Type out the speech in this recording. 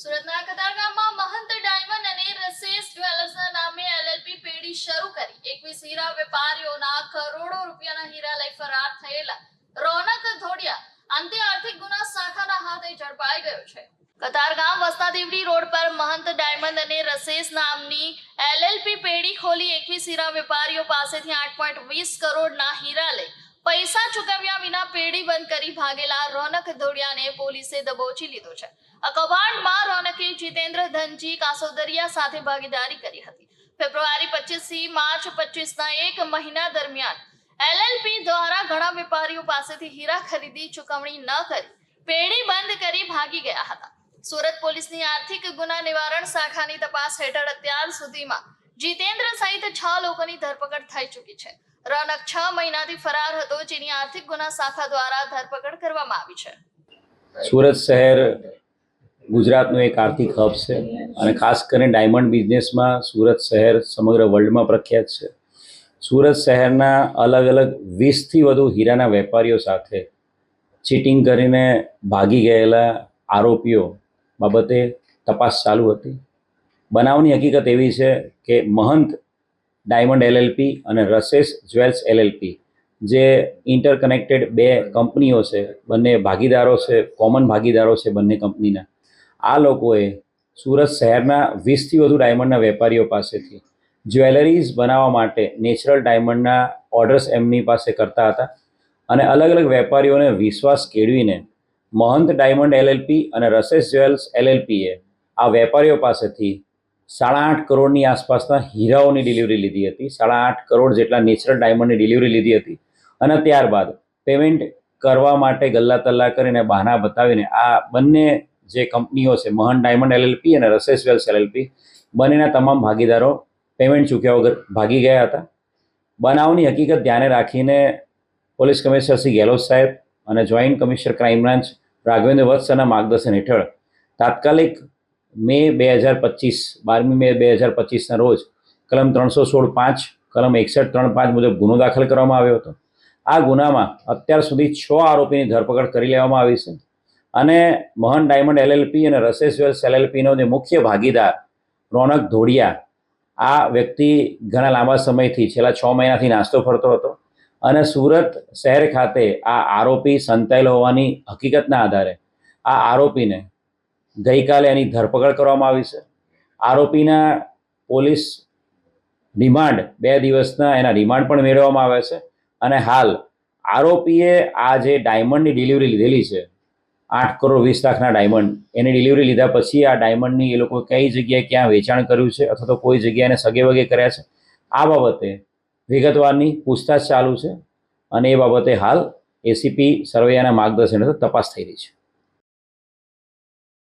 સુરતના કતારગામમાં મહંત ડાયમંડ અને રસેસ જ્વેલર્સના નામે એલએલપી પેઢી શરૂ કરી. એકવીસ હીરા વેપારીઓના કરોડો રૂપિયાના હીરા લઈ ફરાર થયેલા રોનક ધોડિયા અંતે આર્થિક ગુના શાખાના હાથે ઝડપાઈ ગયો છે. કતારગામ વસ્તા દેવડી રોડ પર મહંત ડાયમંડ અને રસેસ નામની એલએલપી પેઢી ખોલી એકવીસ હીરા વેપારીઓ પાસેથી આઠ પોઈન્ટ વીસ કરોડના હીરા લઈ પૈસા ચૂકવ્યા વિના પેઢી બંધ કરી ભાગેલા રોનક ધોડિયાને પોલીસે દબોચી લીધો છે. આ કૌભાંડમાં રોનકે, જીતેન્દ્ર, ધનજી, કાસોદરિયા સાથે ભાગીદારી કરી હતી. ફેબ્રુઆરી પચીસથી માર્ચ પચીસના એક મહિના દરમિયાન એલએલપી દ્વારા ઘણા વેપારીઓ પાસેથી હીરા ખરીદી ચૂકવણી ન કરી, પેઢી બંધ કરી ભાગી ગયા હતા. સુરત પોલીસની આર્થિક ગુના નિવારણ શાખાની તપાસ હેઠળ અત્યાર સુધીમાં જીતેન્દ્ર સહિત છ લોકોની ધરપકડ થઈ ચૂકી છે. રોનક છ મહિનાથી ફરાર હતો, જેની આર્થિક ગુના શાખા દ્વારા ધરપકડ કરવામાં આવી છે. સુરત શહેર ગુજરાતનું એક આર્થિક હબ છે અને ખાસ કરીને ડાયમંડ બિઝનેસમાં સુરત શહેર સમગ્ર વર્લ્ડમાં પ્રખ્યાત છે. સુરત શહેરના અલગ અલગ વીસથી વધુ હીરાના વેપારીઓ સાથે ચીટિંગ કરીને ભાગી ગયેલા આરોપીઓ બાબતે તપાસ ચાલુ હતી. બનાવની હકીકત એવી છે કે મહંત ડાયમંડ એલએલપી અને રસેસ જ્વેલ્સ એલએલપી જે ઇન્ટરકનેક્ટેડ બે કંપનીઓ છે, બંને ભાગીદારો છે કોમન ભાગીદારો છે બંને કંપનીના. આ લોકોએ સુરત શહેરના વીસથી વધુ ડાયમંડના વેપારીઓ પાસેથી જ્વેલરીઝ બનાવવા માટે નેચરલ ડાયમંડના ઓર્ડર્સ એમની પાસે કરતા હતા અને અલગ અલગ વેપારીઓને વિશ્વાસ કેળવીને મહંત ડાયમંડ એલએલપી અને રસેસ જ્વેલ્સ એલએલપીએ આ વેપારીઓ પાસેથી સાડા આઠ કરોડની આસપાસના હીરાઓની ડિલિવરી લીધી હતી. સાડા આઠ કરોડ જેટલા નેચરલ ડાયમંડની ડિલિવરી લીધી હતી. અને ત્યારબાદ પેમેન્ટ કરવા માટે ગલ્લા તલ્લા કરીને બહાના બતાવીને આ બંને જે કંપનીઓ છે, મહન ડાયમંડ એલએલપી અને રસેસ વેલ્સ એલએલપી, બંનેના તમામ ભાગીદારો પેમેન્ટ ચૂક્યા વગર ભાગી ગયા હતા. બનાવની હકીકત ધ્યાને રાખીને પોલીસ કમિશનર શ્રી ગેહલોત સાહેબ અને joint commissioner crime branch Raghavendra વત્સના માર્ગદર્શન હેઠળ તાત્કાલિક મે બે હજાર પચીસ, બારમી મે બે હજાર પચીસના રોજ કલમ ત્રણસો સોળ પાંચ, કલમ એકસઠ ત્રણ પાંચ મુજબ ગુનો દાખલ કરવામાં આવ્યો હતો. આ ગુનામાં અત્યાર સુધી છ આરોપીની ધરપકડ કરી લેવામાં આવી છે. અને મહન ડાયમંડ એલએલપી અને રસેસ વેલ્સ એલએલપીનો જે મુખ્ય ભાગીદાર રોનક ધોડિયા, આ વ્યક્તિ ઘણા લાંબા સમયથી, છેલ્લા છ મહિનાથી નાસ્તો ફરતો હતો અને સુરત શહેર ખાતે આ આરોપી સંતાયેલો હોવાની હકીકતના આધારે આ આરોપીને ગઈકાલે એની ધરપકડ કરવામાં આવી છે. આરોપીના પોલીસ રિમાન્ડ બે દિવસના એના રિમાન્ડ પણ મેળવવામાં આવે છે અને હાલ આરોપીએ આ જે ડાયમંડની ડિલિવરી લીધેલી છે આઠ કરોડ વીસ લાખના ડાયમંડ એની ડિલિવરી લીધા પછી આ ડાયમંડની એ લોકો કઈ જગ્યાએ ક્યાં વેચાણ કર્યું છે અથવા તો કોઈ જગ્યાએ સગે વગે કર્યા છે? આ બાબતે વિગતવારની પૂછતાછ ચાલુ છે અને એ બાબતે હાલ એસીપી સરવૈયાના માર્ગદર્શન હેઠળ તપાસ થઈ રહી છે.